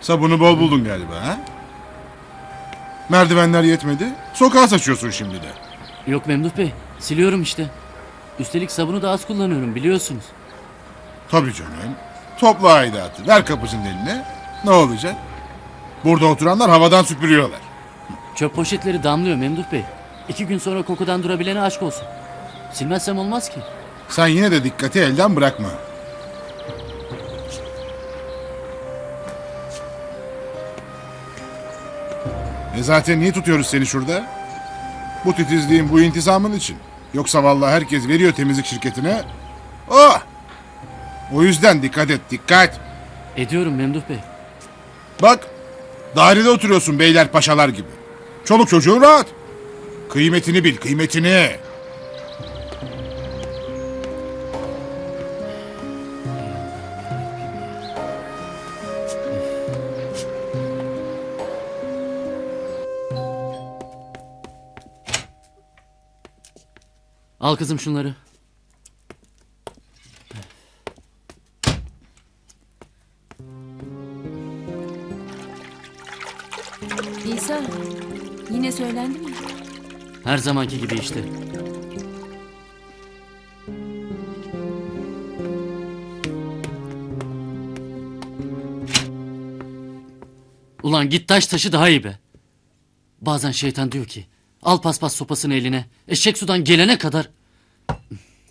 Sabunu bol buldun galiba ha? Merdivenler yetmedi. Sokağa saçıyorsun şimdi de. Yok Memduh Bey. Siliyorum işte. Üstelik sabunu da az kullanıyorum biliyorsunuz. Tabii canım. Topla aidatı. Ver kapısının eline. Ne olacak? Burada oturanlar havadan süpürüyorlar. Çöp poşetleri damlıyor Memduh Bey. İki gün sonra kokudan durabilene aşk olsun. Silmezsem olmaz ki. Sen yine de dikkati elden bırakma. E zaten niye tutuyoruz seni şurada? Bu titizliğin, bu intizamın için. Yoksa vallahi herkes veriyor temizlik şirketine. Oh! O yüzden dikkat et, dikkat. Ediyorum Memduh Bey. Bak, dairede oturuyorsun beyler paşalar gibi. Çoluk çocuğun rahat. Kıymetini bil, kıymetini. Al kızım şunları. İsa, yine söylendi mi? Her zamanki gibi işte. Ulan git taş taşı daha iyi be. Bazen şeytan diyor ki al paspas sopasını eline eşek sudan gelene kadar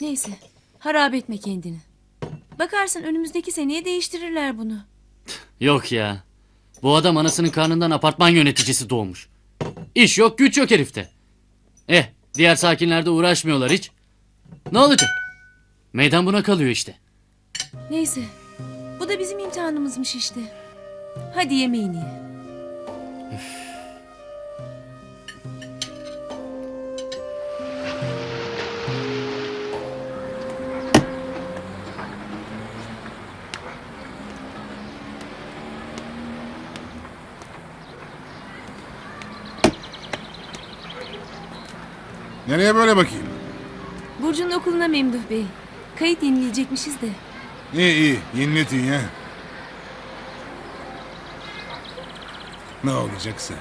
Neyse, harap etme kendini. Bakarsın önümüzdeki seneye değiştirirler bunu. Yok ya. Bu adam anasının karnından apartman yöneticisi doğmuş. İş yok güç yok herifte. Eh diğer sakinler de uğraşmıyorlar hiç. Ne olacak? Meydan buna kalıyor işte. Neyse, bu da bizim imtihanımızmış işte. Hadi yemeğini ye. Nereye böyle bakayım? Burcu'nun okuluna Memduh Bey. Kayıt yenileyecekmişiz de. İyi iyi, yeniletin ya. Ne olacaksa.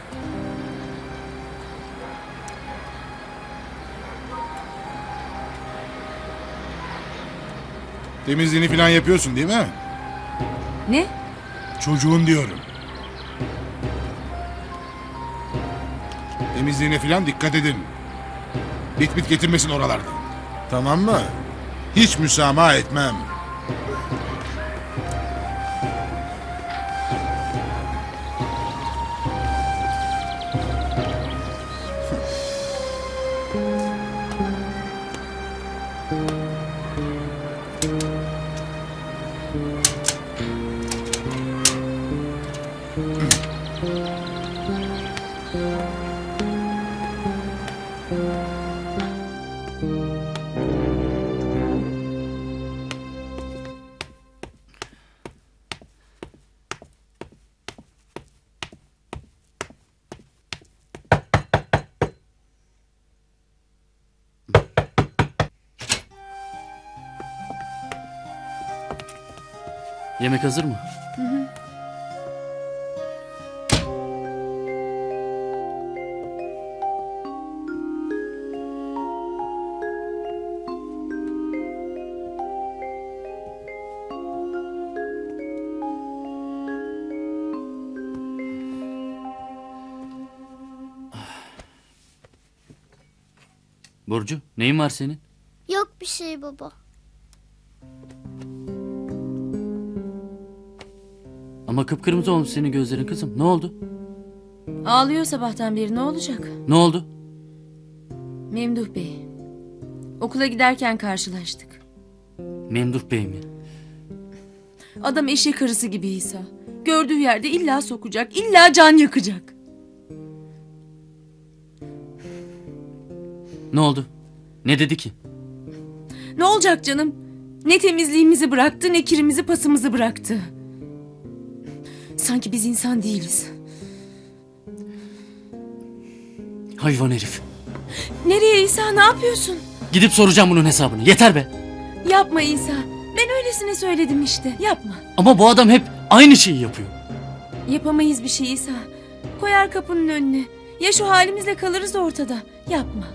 Temizliğini falan yapıyorsun değil mi? Ne? Çocuğun diyorum. Temizliğine falan dikkat edin. Bit bit getirmesin oralarda. Tamam mı? Hiç müsamaha etmem. Yemek hazır mı? Burcu, neyin var senin? Yok bir şey baba. Ama kıpkırmızı olmuş senin gözlerin kızım. Ne oldu? Ağlıyor sabahtan beri ne olacak? Ne oldu? Memduh Bey. Okula giderken karşılaştık. Memduh Bey mi? Adam eşek arısı gibi İsa. Gördüğü yerde illa sokacak, illa can yakacak. Ne oldu? Ne dedi ki? Ne olacak canım? Ne temizliğimizi bıraktı, ne kirimizi pasımızı bıraktı. Sanki biz insan değiliz. Hayvan herif. Nereye İsa, ne yapıyorsun? Gidip soracağım bunun hesabını. Yeter be. Yapma İsa. Ben öylesine söyledim işte. Yapma. Ama bu adam hep aynı şeyi yapıyor. Yapamayız bir şey İsa. Koyar kapının önüne. Ya şu halimizle kalırız ortada. Yapma.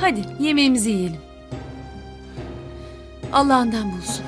Hadi yemeğimizi yiyelim. Allah'ından bulsun.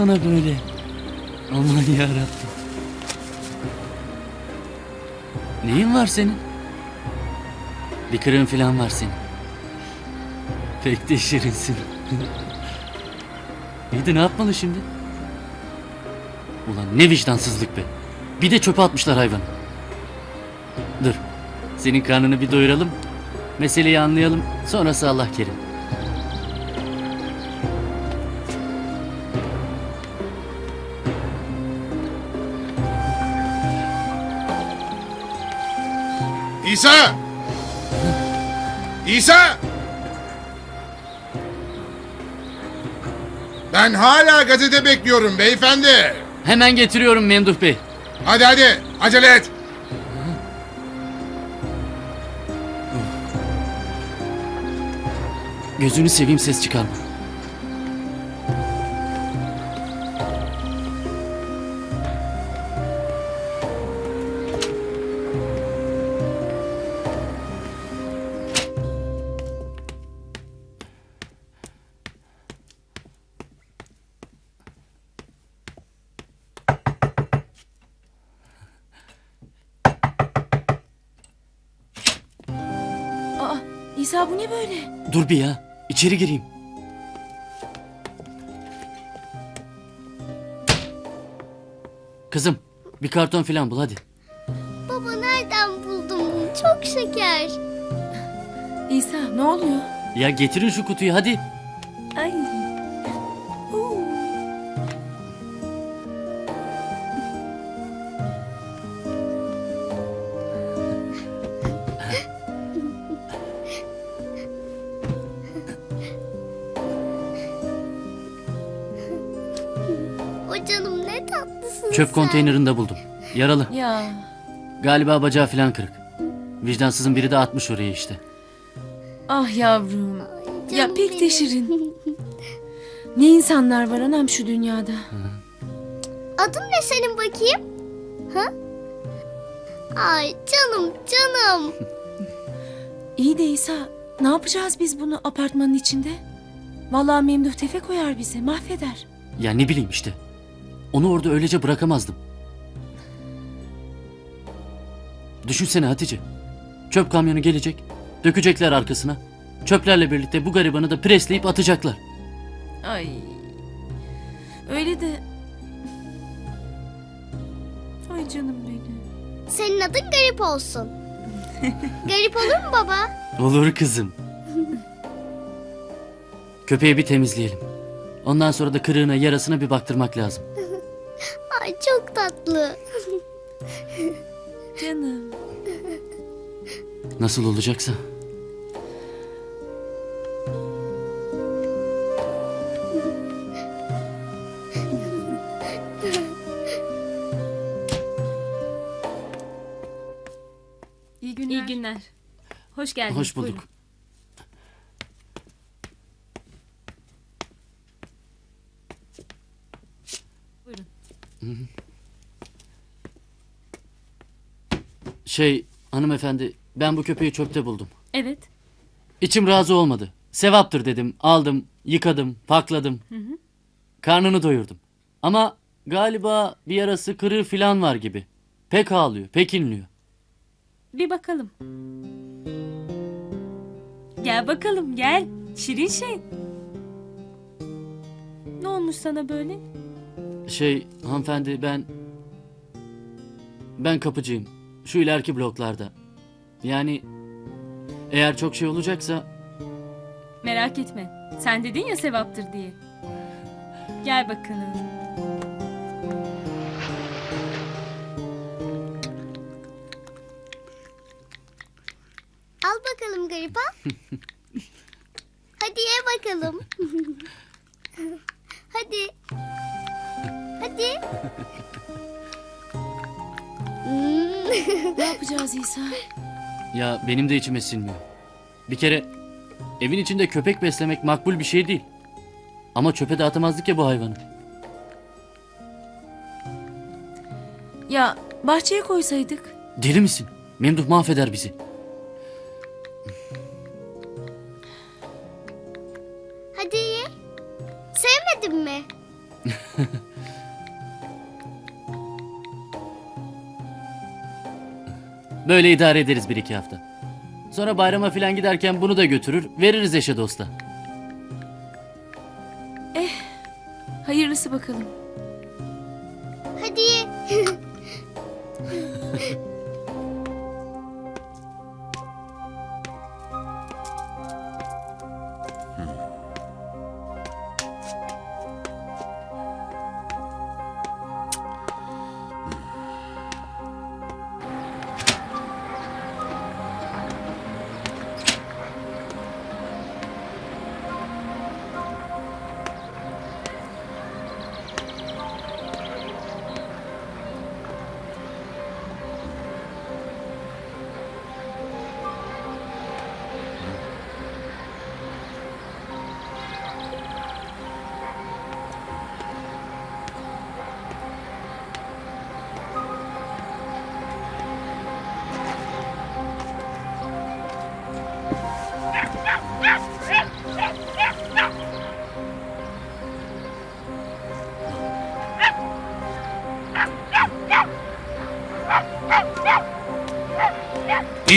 Sana böyle? Aman yarabbim. Neyin var senin? Bir kırığın falan var senin. Pek de şirinsin. İyi de ne yapmalı şimdi? Ulan ne vicdansızlık be. Bir de çöpe atmışlar hayvanı. Dur. Senin karnını bir doyuralım. Meseleyi anlayalım. Sonrası Allah kerim. Ben hala gazete bekliyorum beyefendi. Hemen getiriyorum Memduh Bey. Hadi hadi acele et. Gözünü seveyim ses çıkarma. Bir ya. İçeri gireyim. Kızım bir karton falan bul hadi. Baba nereden buldun bunu? Çok şeker. İsa ne oluyor? Ya getirin şu kutuyu hadi. Ay. Çöp konteynerinde buldum. Yaralı. Ya Galiba bacağı falan kırık. Vicdansızın biri de atmış oraya işte. ah yavrum. ya pek de şirin. Ne insanlar var anam şu dünyada. Adın ne senin bakayım? Ha? Ay canım canım. İyi de İsa ne yapacağız biz bunu apartmanın içinde? Vallahi Memduh tefe koyar bizi mahveder. Ya ne bileyim işte. Onu orada öylece bırakamazdım. Düşünsene Hatice. Çöp kamyonu gelecek. Dökecekler arkasına. Çöplerle birlikte bu garibanı da presleyip atacaklar. Ay. Öyle de... Ay canım benim. Senin adın garip olsun. garip olur mu baba? Olur kızım. Köpeği bir temizleyelim. Ondan sonra da kırığına yarasına bir baktırmak lazım. Ay çok tatlı. Canım. Nasıl olacaksa. İyi günler. İyi günler. Hoş geldiniz. Hoş bulduk. Buyurun. Buyurun. Şey hanımefendi ben bu köpeği çöpte buldum. Evet. İçim razı olmadı. Sevaptır dedim. Aldım, yıkadım, pakladım. Karnını doyurdum. Ama galiba bir yarası kırığı falan var gibi. Pek ağlıyor, pek inliyor. Bir bakalım. Gel bakalım gel. Şirin şey. Ne olmuş sana böyle? Şey hanımefendi ben... Ben kapıcıyım. Şu ileriki bloklarda. Yani eğer çok şey olacaksa Merak etme. Sen dedin ya sevaptır diye. Gel bakalım. Al bakalım gariban. Hadi ye bakalım. Hadi. Hadi. Hmm. Ne yapacağız İsa? ya benim de içime sinmiyor. Bir kere evin içinde köpek beslemek makbul bir şey değil. Ama çöpe de atamazdık ya bu hayvanı. Ya bahçeye koysaydık. Deli misin? Memduh mahveder bizi. Hadi ye. Sevmedin mi? Böyle idare ederiz bir iki hafta. Sonra bayrama falan giderken bunu da götürür, veririz eşe dosta. Hayırlısı bakalım.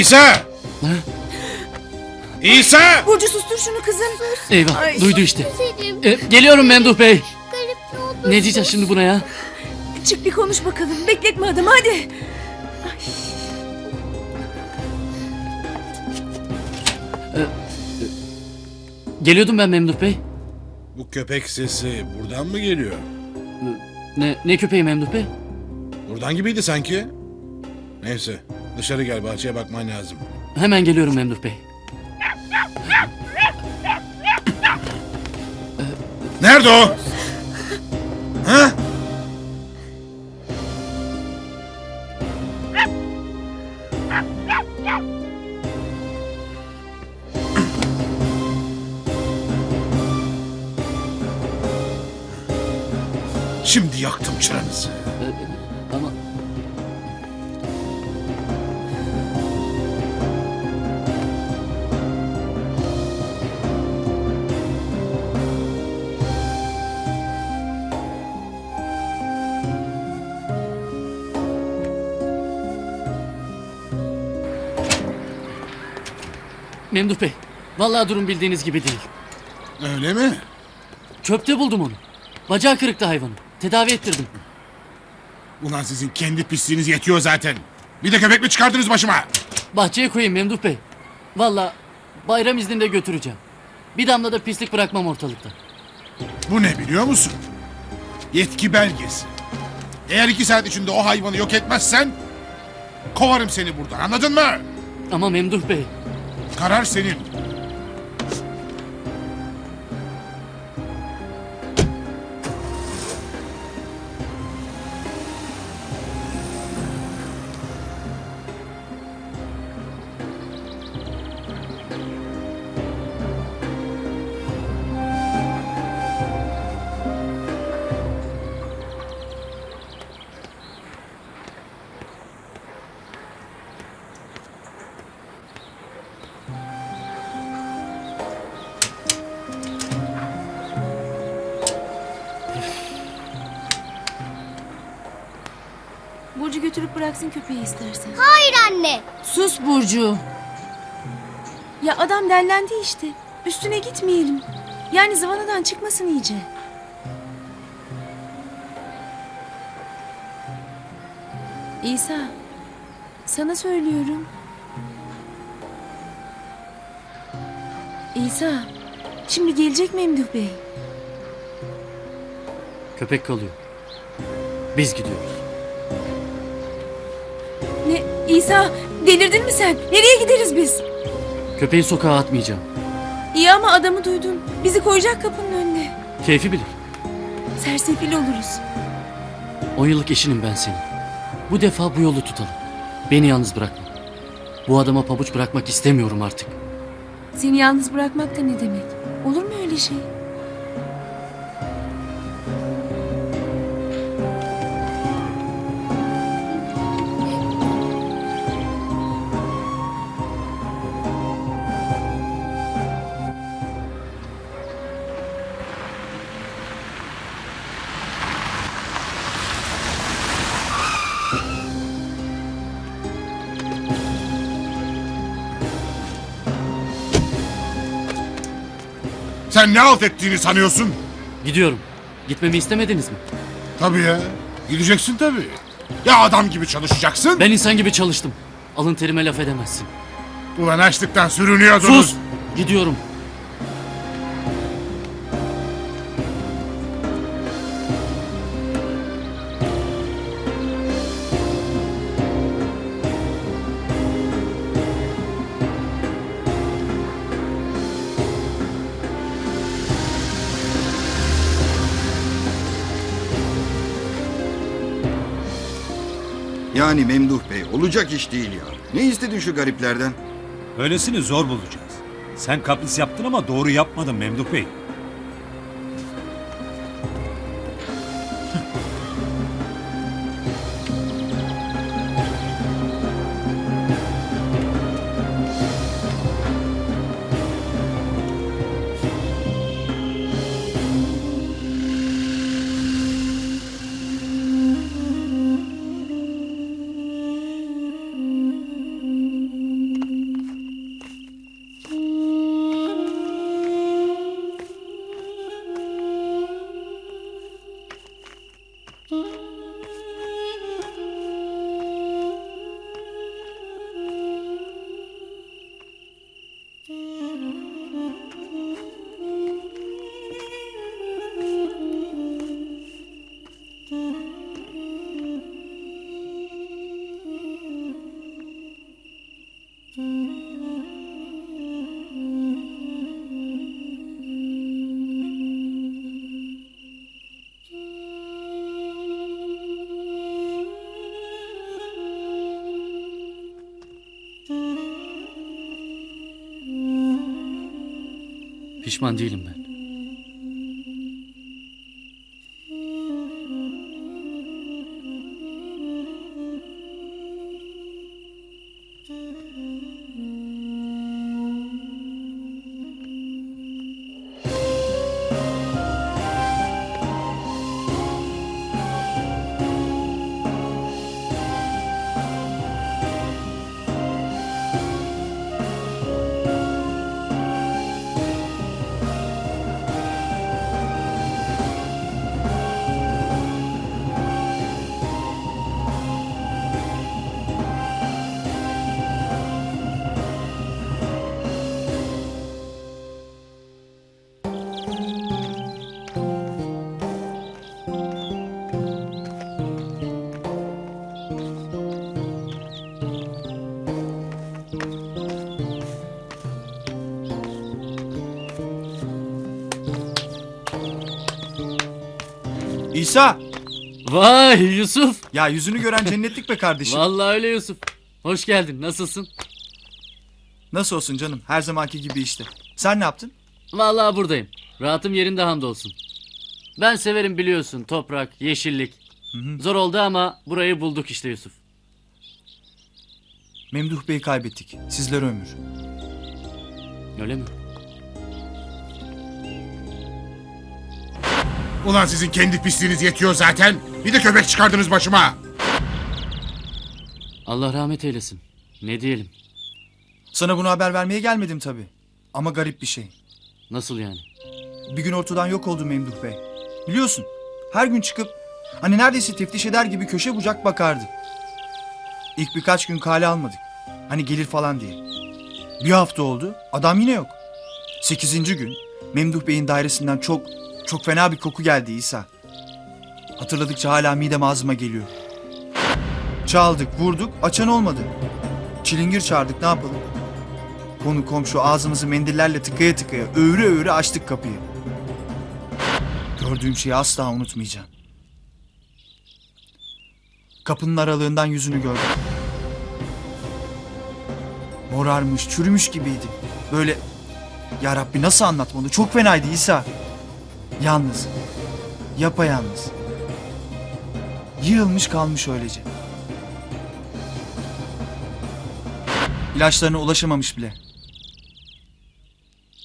İsa! İsa! Burcu sustur şunu kızım. Eyvah, Ay. duydu işte. E, geliyorum Memduh Bey. Garip ne oldu? Ne diyeceğiz şimdi buna ya? Çık bir konuş bakalım. Bekletme adamı hadi. Geliyordum ben Memduh Bey. Bu köpek sesi buradan mı geliyor? Ne, ne köpeği Memduh Bey? Buradan gibiydi sanki. Neyse dışarı gel bahçeye bakman lazım. Hemen geliyorum Memduh Bey. Nerede o? Ha? Şimdi yaktım çıranızı. E, ama Memduh Bey, vallahi durum bildiğiniz gibi değil. Öyle mi? Çöpte buldum onu. Bacağı kırıktı hayvanın. Tedavi ettirdim. Ulan sizin kendi pisliğiniz yetiyor zaten. Bir de köpek mi çıkardınız başıma? Bahçeye koyayım Memduh Bey. Vallahi Bayram izninde götüreceğim. Bir damla da pislik bırakmam ortalıkta. Bu ne biliyor musun? Yetki belgesi. Eğer iki saat içinde o hayvanı yok etmezsen... ...kovarım seni buradan anladın mı? Ama Memduh Bey, Karar senin. Bıraksın köpeği istersen. Hayır anne. Sus Burcu. Ya adam dellendi işte. Üstüne gitmeyelim. Yani zıvanadan çıkmasın iyice. İsa. Sana söylüyorum. İsa. Şimdi gelecek Memduh Bey. köpek kalıyor. Biz gidiyoruz. İsa delirdin mi sen? Nereye gideriz biz? Köpeği sokağa atmayacağım. İyi ama adamı duydun. Bizi koyacak kapının önüne. Keyfi bilir. Sersefil oluruz. On yıllık eşinim ben senin. Bu defa bu yolu tutalım. Beni yalnız bırakma. Bu adama pabuç bırakmak istemiyorum artık. Seni yalnız bırakmak da ne demek? Olur mu öyle şey? Sen ne alt ettiğini sanıyorsun? Gidiyorum. Gitmemi istemediniz mi? Tabii ya. Gideceksin tabii. Ya adam gibi çalışacaksın. Ben insan gibi çalıştım. Alın terime laf edemezsin. Ulan açlıktan sürünüyordunuz. Sus! Gidiyorum. Yani Memduh Bey olacak iş değil ya. Ne istedin şu gariplerden? Öylesini zor bulacağız. Sen kapris yaptın ama doğru yapmadın Memduh Bey. Pişman değilim ben. İsa! Vay Yusuf. Ya yüzünü gören cennetlik be kardeşim. Vallahi öyle Yusuf. Hoş geldin. Nasılsın? Nasıl olsun canım? Her zamanki gibi işte. Sen ne yaptın? Vallahi buradayım. Rahatım yerinde hamdolsun. Ben severim biliyorsun toprak, yeşillik. Zor oldu ama burayı bulduk işte Yusuf. Memduh Bey'i kaybettik. Sizlere ömür. Öyle mi? Ulan sizin kendi pisliğiniz yetiyor zaten. Bir de köpek çıkardınız başıma. Allah rahmet eylesin. Ne diyelim? Sana bunu haber vermeye gelmedim tabii. Ama garip bir şey. Nasıl yani? Bir gün ortadan yok oldu Memduh Bey. Biliyorsun her gün çıkıp hani neredeyse teftiş eder gibi köşe bucak bakardı. İlk birkaç gün kale almadık. Hani gelir falan diye. Bir hafta oldu adam yine yok. Sekizinci gün Memduh Bey'in dairesinden çok çok fena bir koku geldi İsa. Hatırladıkça hala midem ağzıma geliyor. Çaldık vurduk açan olmadı. Çilingir çağırdık ne yapalım? Konu komşu ağzımızı mendillerle tıkaya tıkaya öğre öğre açtık kapıyı. Gördüğüm şeyi asla unutmayacağım. Kapının aralığından yüzünü gördüm. Morarmış, çürümüş gibiydi. Böyle, ya Rabbi nasıl anlatmalı? Çok fenaydı İsa. Yalnız, yapayalnız. Yığılmış kalmış öylece. İlaçlarına ulaşamamış bile.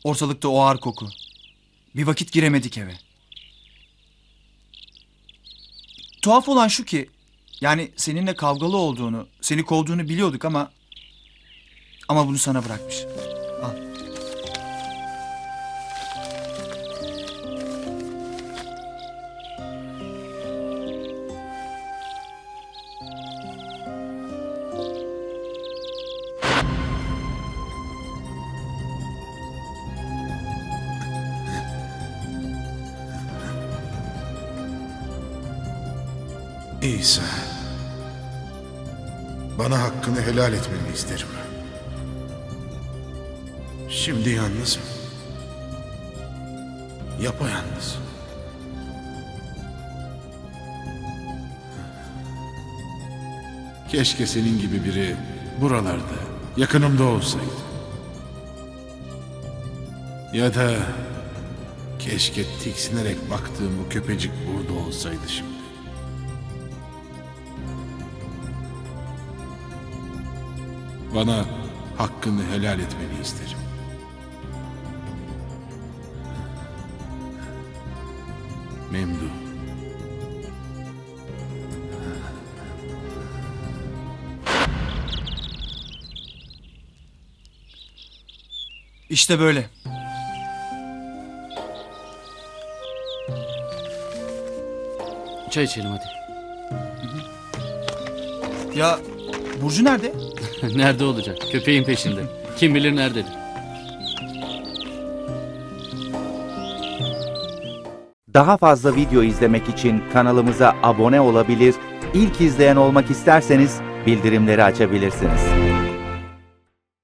Ortalıkta o ağır koku. Bir vakit giremedik eve. Tuhaf olan şu ki, yani seninle kavgalı olduğunu, seni kovduğunu biliyorduk ama... Ama bunu sana bırakmış. İsa. Bana hakkını helal etmeni isterim. Şimdi yalnızım. Yapayalnız. Keşke senin gibi biri buralarda, yakınımda olsaydı. Ya da keşke tiksinerek baktığım bu köpecik burada olsaydı şimdi. Bana hakkını helal etmeni isterim. Memdu. İşte böyle. Çay içelim hadi. Ya Burcu nerede? Nerede olacak? Köpeğin peşinde. Kim bilir nerededir. Daha fazla video izlemek için kanalımıza abone olabilir, ilk izleyen olmak isterseniz bildirimleri açabilirsiniz.